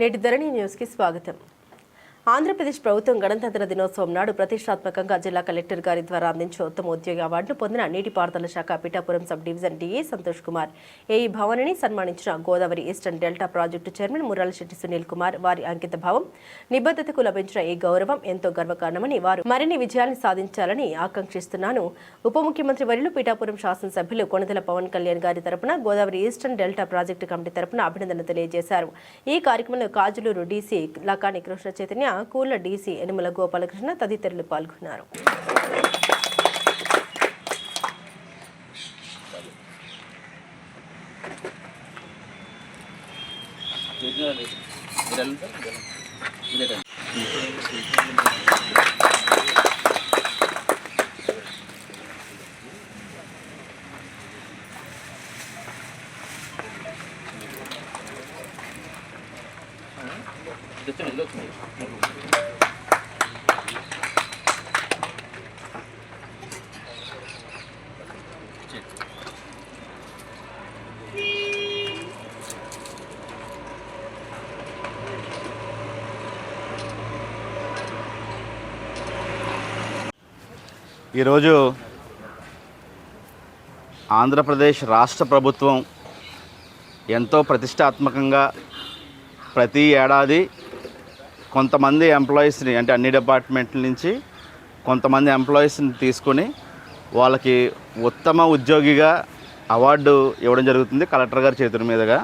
నేటి ధరణి న్యూస్కి స్వాగతం. ఆంధ్రప్రదేశ్ ప్రభుత్వం గణతంత్ర దినోత్సవం నాడు ప్రతిష్టాత్మకంగా జిల్లా కలెక్టర్ గారి ద్వారా అందించే ఉత్తమ ఉద్యోగి అవార్డును పొందిన నీటిపారుదల శాఖ Pithapuram sub division DA Santosh Kumar AE భవనిని సన్మానించిన Godavari eastern delta project chairman Muralasetti Sunil Kumar వారి అంకిత భావం నిబద్ధతకు లభించిన ఈ గౌరవం ఎంతో గర్వకారణమని వారు మరిన్ని విజయాలను సాధించాలని ఆకాంక్షిస్తున్నాను. ఉప ముఖ్యమంత్రి వర్యులు పిఠాపురం శాసనసభ్యులు కొణిదెల పవన్ కళ్యాణ్ గారి తరపున Godavari eastern delta project committee తరపున అభినందన తెలియజేశారు. ఈ కార్యక్రమంలో కాజులూరు డీసీ లకాని కృష్ణ చైతన్య కూల డీసీ యనుమల గోపాలకృష్ణ తదితరులు పాల్గొన్నారు ఈరోజు ఆంధ్రప్రదేశ్ రాష్ట్ర ప్రభుత్వం ఎంతో ప్రతిష్టాత్మకంగా ప్రతి ఏడాది కొంతమంది ఎంప్లాయీస్ని అంటే అన్ని డిపార్ట్మెంట్ల నుంచి కొంతమంది ఎంప్లాయీస్ని తీసుకొని వాళ్ళకి ఉత్తమ ఉద్యోగిగా అవార్డు ఇవ్వడం జరుగుతుంది కలెక్టర్ గారి చేతుల మీదుగా.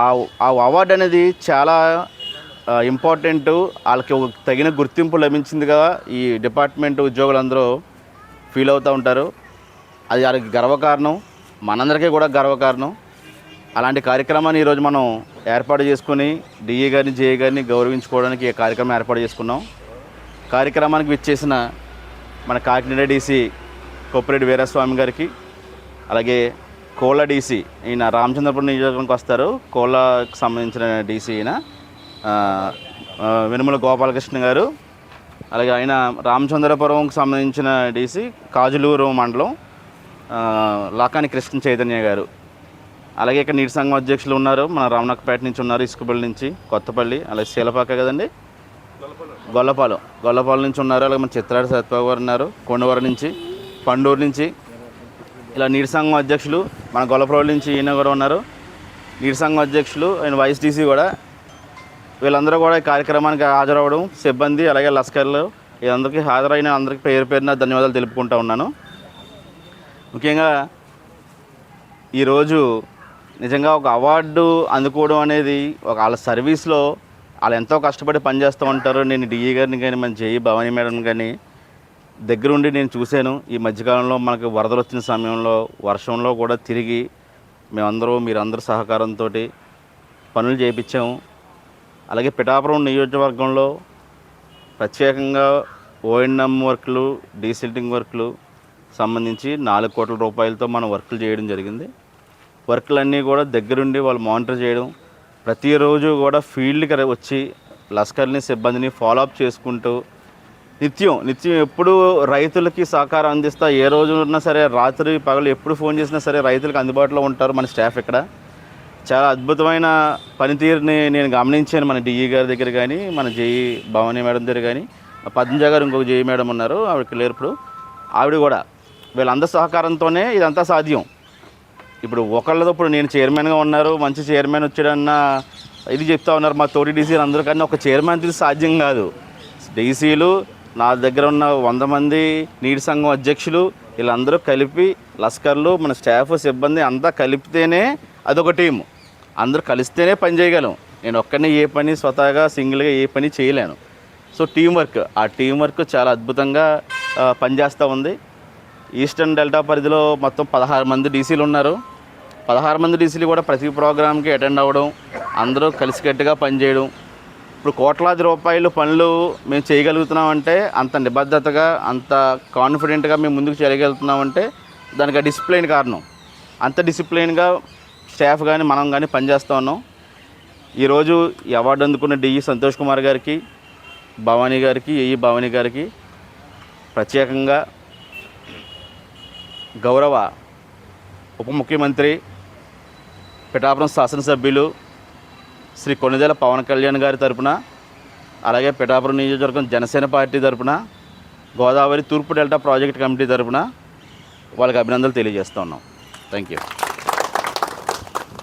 ఆ ఆ అవార్డు అనేది చాలా ఇంపార్టెంట్. వాళ్ళకి ఒక తగిన గుర్తింపు లభించిందిగా ఈ డిపార్ట్మెంట్ ఉద్యోగులందరూ ఫీల్ అవుతూ ఉంటారు. అది వాళ్ళకి గర్వకారణం. మనందరికీ కూడా గర్వకారణం. అలాంటి కార్యక్రమాన్ని ఈరోజు మనం ఏర్పాటు చేసుకుని డిఏ గారిని జేఏ గారిని గౌరవించుకోవడానికి ఈ కార్యక్రమం ఏర్పాటు చేసుకున్నాం. కార్యక్రమానికి విచ్చేసిన మన కాకినాడ డీసీ కొప్పిరెడ్డి వీరస్వామి గారికి అలాగే కోళ్ళ డీసీ ఈయన రామచంద్రపురం నియోజకవర్గానికి వస్తారు. కోళ్ళకు సంబంధించిన డీసీ ఈయన వెనుమల గోపాలకృష్ణ గారు అలాగే ఆయన రామచంద్రపురంకి సంబంధించిన డీసీ కాజులూరు మండలం లాకాని కృష్ణ చైతన్య గారు. అలాగే ఇక్కడ నీటి సంఘం అధ్యక్షులు ఉన్నారు. మన రామనాకపేట నుంచి ఉన్నారు ఇసుకపల్లి నుంచి కొత్తపల్లి అలాగే శీలపాక కదండి? గొల్లపాలెం. గొల్లపాలెం నుంచి ఉన్నారు అలాగే మన చిత్రాడి సత్యబాబు గారు ఉన్నారు కొండవరం నుంచి పండూరు నుంచి. ఇలా నీటి సంఘం అధ్యక్షులు మన గొల్లపల్లి నుంచి ఈయన కూడా ఉన్నారు. నీటి సంఘం అధ్యక్షులు ఆయన వైఎస్డీసీ కూడా. వీళ్ళందరూ కూడా ఈ కార్యక్రమానికి హాజరవ్వడం సిబ్బంది అలాగే లస్కర్లు వీళ్ళందరికీ హాజరైన అందరికీ పేరు పేరున ధన్యవాదాలు తెలుపుకుంటా ఉన్నాను. ముఖ్యంగా ఈరోజు నిజంగా ఒక అవార్డు అందుకోవడం అనేది ఒక వాళ్ళ సర్వీస్లో వాళ్ళు ఎంతో కష్టపడి పనిచేస్తూ ఉంటారు. నేను డిఈ గారిని కానీ మన జేఈ భవానీ మేడం కానీ దగ్గరుండి నేను చూశాను. ఈ మధ్యకాలంలో మనకు వరదలు వచ్చిన సమయంలో వర్షంలో కూడా తిరిగి మేమందరూ మీరందరూ సహకారంతో పనులు చేయించాము అలాగే పిఠాపురం నియోజకవర్గంలో ప్రత్యేకంగా ఓఎన్ఎం వర్క్లు డీసిల్టింగ్ వర్క్లు సంబంధించి నాలుగు కోట్ల రూపాయలతో మనం వర్కులు చేయడం జరిగింది. వర్క్లన్నీ కూడా దగ్గరుండి వాళ్ళు మానిటర్ చేయడం. ప్రతిరోజు కూడా ఫీల్డ్కి వచ్చి లస్కర్ని సిబ్బందిని ఫాలో అప్ చేసుకుంటూ నిత్యం నిత్యం ఎప్పుడు రైతులకి సహకారం అందిస్తా ఏ రోజు ఉన్నా సరే రాత్రి పగలు ఎప్పుడు ఫోన్ చేసినా సరే రైతులకు అందుబాటులో ఉంటారు మన స్టాఫ్ ఇక్కడ. చాలా అద్భుతమైన పనితీరుని నేను గమనించాను మన డిఈ గారి దగ్గర కానీ మన జేఈ భవానీ మేడం దగ్గర కానీ పద్మజ గారు ఇంకొక జేఈ మేడం ఉన్నారు ఆవిడకి లేరు ఇప్పుడు. ఆవిడ కూడా వీళ్ళందరి సహకారంతోనే ఇదంతా సాధ్యం. ఇప్పుడు ఒకళ్ళతో ఇప్పుడు నేను చైర్మన్గా ఉన్నారు మంచి చైర్మన్ వచ్చాడన్న ఇది చెప్తా ఉన్నారు మా తోటి డీసీలు అందరూ కానీ ఒక చైర్మన్ తీసి సాధ్యం కాదు. డీసీలు నా దగ్గర ఉన్న వంద మంది నీటి సంఘం అధ్యక్షులు వీళ్ళందరూ కలిపి లస్కర్లు మన స్టాఫ్ సిబ్బంది అంతా కలిపితేనే అదొక టీం అందరూ కలిస్తేనే పని చేయగలం. నేను ఒక్కనే ఏ పని స్వతహాగా సింగిల్గా ఏ పని చేయలేను. So team work. ఆ టీం వర్క్ చాలా అద్భుతంగా పనిచేస్తూ ఉంది. ఈస్టర్న్ డెల్టా పరిధిలో మొత్తం పదహారు మంది డీసీలు ఉన్నారు. పదహారు మంది డీసీలు కూడా ప్రతి ప్రోగ్రామ్కి అటెండ్ అవ్వడం అందరూ కలిసికట్టుగా పనిచేయడం. ఇప్పుడు కోట్లాది రూపాయలు పనులు మేము చేయగలుగుతున్నామంటే అంత నిబద్ధతగా అంత కాన్ఫిడెంట్గా మేము ముందుకు చేయగలుగుతున్నామంటే దానికి ఆ డిసిప్లిన్ కారణం. అంత డిసిప్లిన్గా స్టాఫ్ కానీ మనం కానీ పనిచేస్తూ ఉన్నాం. ఈరోజు ఈ అవార్డు అందుకున్న డిఈ సంతోష్ కుమార్ గారికి భవానీ గారికి ఏఈ భవానీ గారికి ప్రత్యేకంగా గౌరవ ఉప ముఖ్యమంత్రి పిఠాపురం శాసనసభ్యులు శ్రీ కొనిదెల పవన్ కళ్యాణ్ గారి తరపున అలాగే పిఠాపురం నియోజకవర్గం జనసేన పార్టీ తరపున గోదావరి తూర్పు డెల్టా ప్రాజెక్ట్ కమిటీ తరపున వాళ్ళకి అభినందనలు తెలియజేస్తున్నాం థ్యాంక్ యూ